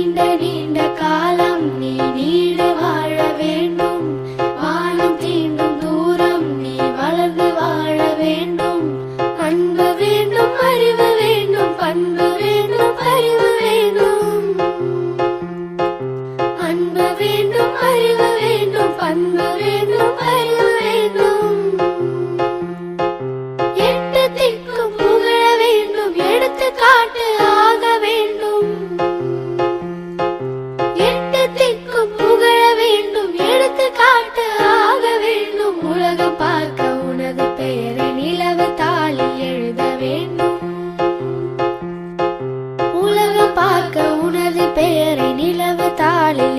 நீண்ட நீண்ட காலம் நீ நீடு வாழ வேண்டும். வானம் தீண்டும் தூரம் நீ வளர்ந்து வாழ வேண்டும். அன்பு வேண்டும் அறிவு வேண்டும் பண்பு வேண்டும் அறிவு வேண்டும். அன்பு வேண்டும் அறிவு வேண்டும் பண்பு வேண்டும் அறிவு உலகம் பார்க்க உனது பெயரை நிலவு தாளில் எழுத வேண்டும். உலகம் பார்க்க உனது பெயரை நிலவு தாளில்